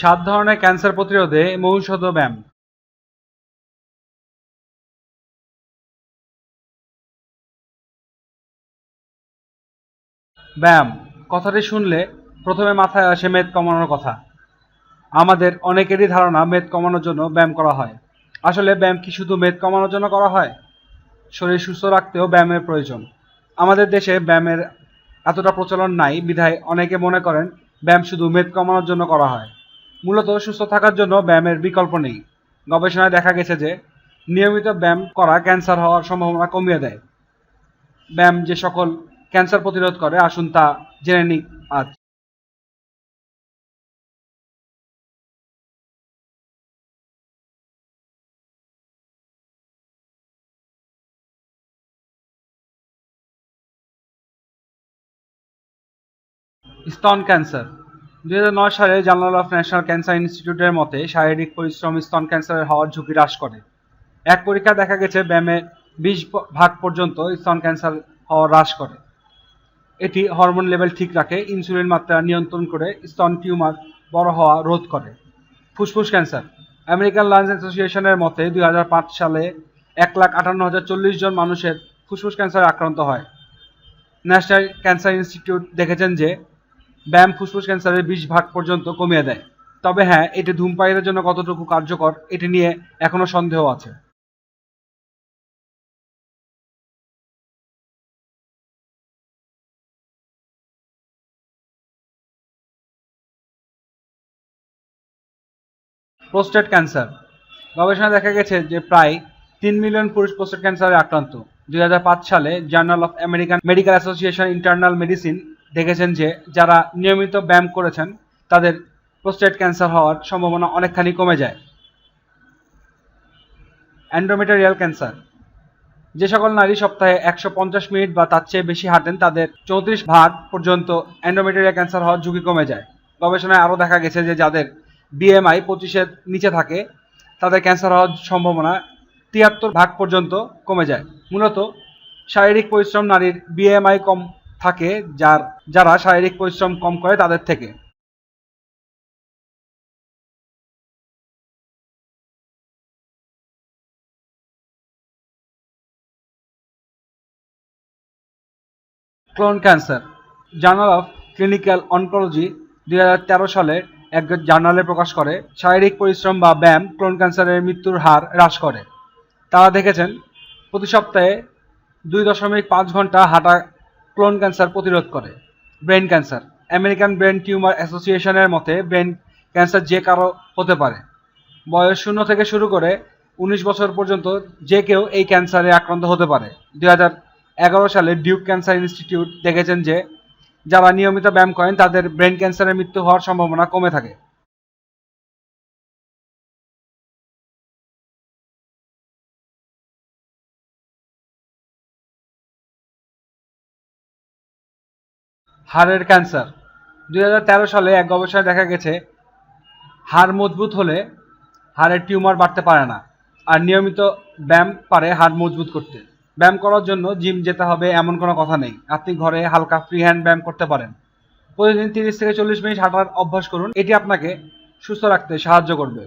সাত ধরনের ক্যান্সার প্রতিরোধে মৌষধ ব্যায়াম। ব্যায়াম, কথাটি শুনলে প্রথমে মাথায় আসে মেদ কমানোর কথা। আমাদের অনেকেরই ধারণা মেদ কমানোর জন্য ব্যায়াম করা হয়। আসলে ব্যায়াম কি শুধু মেদ কমানোর জন্য করা হয়? শরীর সুস্থ রাখতেও ব্যায়ামের প্রয়োজন। আমাদের দেশে ব্যায়ামের এতটা প্রচলন নাই, বিধায় অনেকে মনে করেন ব্যায়াম শুধু মেদ কমানোর জন্য করা হয়। মূলত সুস্থ থাকার জন্য ব্যায়ামের বিকল্প নেই। গবেষণায় দেখা গেছে যে, নিয়মিত ব্যায়াম করা ক্যান্সার হওয়ার সম্ভাবনা কমিয়ে দেয়। ব্যায়াম যে সকল ক্যান্সার প্রতিরোধ করে, আসুন তা জেনে নিক আজ। স্তন ক্যান্সার। দুই হাজার নয় সালে জার্নাল অফ ন্যাশনাল ক্যান্সার ইনস্টিটিউটের মতে শারীরিক পরিশ্রম স্তন ক্যান্সারের হওয়ার ঝুঁকি হ্রাস করে। এক পরীক্ষা দেখা গেছে ব্যায়ামে বিশ ভাগ পর্যন্ত স্তন ক্যান্সার হওয়া হ্রাস করে। এটি হরমোন লেভেল ঠিক রাখে, ইনসুলিন মাত্রা নিয়ন্ত্রণ করে স্তন টিউমার বড় হওয়া রোধ করে। ফুসফুস ক্যান্সার। আমেরিকান লাংস অ্যাসোসিয়েশনের মতে দুই হাজার পাঁচ সালে এক লাখ আটান্ন হাজার চল্লিশ জন মানুষের ফুসফুস ক্যান্সারে আক্রান্ত হয়। ন্যাশনাল ক্যান্সার ইনস্টিটিউট দেখেছেন যে ব্যায়াম ফুসফুস ক্যান্সারের বিশ ভাগ পর্যন্ত কমিয়ে দেয়। তবে হ্যাঁ এটি ধূমপায়ীদের জন্য কতটুকু কার্যকর, এটি নিয়ে এখনও সন্দেহ আছে। Prostate cancer. গবেষণায় দেখা গেছে যে প্রায় তিন মিলিয়ন পুরুষ প্রোস্টেট ক্যান্সারে আক্রান্ত। দুই হাজার পাঁচ সালে journal of American medical association internal medicine দেখেছেন যে যারা নিয়মিত ব্যায়াম করেছেন, তাদের প্রোস্টেট ক্যান্সার হওয়ার সম্ভাবনা অনেকখানি কমে যায়। অ্যান্ড্রোমেটেরিয়াল ক্যান্সার যে সকল নারী সপ্তাহে একশো পঞ্চাশ মিনিট বা তার চেয়ে বেশি হাঁটেন, তাদের চৌত্রিশ ভাগ পর্যন্ত অ্যান্ড্রোমেটেরিয়াল ক্যান্সার হওয়ার ঝুঁকি কমে যায়। গবেষণায় আরও দেখা গেছে যে যাদের বিএমআই পঁচিশের নিচে থাকে, তাদের ক্যান্সার হওয়ার সম্ভাবনা তিয়াত্তর ভাগ পর্যন্ত কমে যায়। মূলত শারীরিক পরিশ্রম নারীর বিএমআই কম থাকে যার, যারা শারীরিক পরিশ্রম কম করে তাদের থেকে। Colon cancer journal of clinical oncology দুই হাজার তেরো সালে এক জার্নালে প্রকাশ করে, শারীরিক পরিশ্রম বা ব্যায়াম ক্লোন ক্যান্সারের মৃত্যুর হার হ্রাস করে। তারা দেখেছেন, প্রতি সপ্তাহে দুই দশমিক পাঁচ ঘণ্টা হাঁটা ক্লোন ক্যান্সার প্রতিরোধ করে। Brain cancer. American brain tumour অ্যাসোসিয়েশনের মতে, ব্রেন ক্যান্সার যে কারও হতে পারে। বয়স শূন্য থেকে শুরু করে উনিশ বছর পর্যন্ত যে কেউ এই ক্যান্সারে আক্রান্ত হতে পারে। দুই সালে ডিউক ক্যান্সার ইনস্টিটিউট দেখেছেন যে, যারা নিয়মিত ব্যায়াম করেন, তাদের ব্রেন ক্যান্সারের মৃত্যু হওয়ার সম্ভাবনা কমে থাকে। হাড়ের ক্যান্সার। দুই হাজার তেরো সালে এক গবেষণায় দেখা গেছে, হাড় মজবুত হলে হাড়ের টিউমার বাড়তে পারে না, আর নিয়মিত ব্যায়াম পারে হাড় মজবুত করতে। ব্যায়াম করার জন্য জিম যেতে হবে এমন কোনো কথা নেই। আপনি ঘরে হালকা ফ্রি হ্যান্ড ব্যায়াম করতে পারেন। প্রতিদিন তিরিশ থেকে চল্লিশ মিনিট হাঁটার অভ্যাস করুন। এটি আপনাকে সুস্থ রাখতে সাহায্য করবে।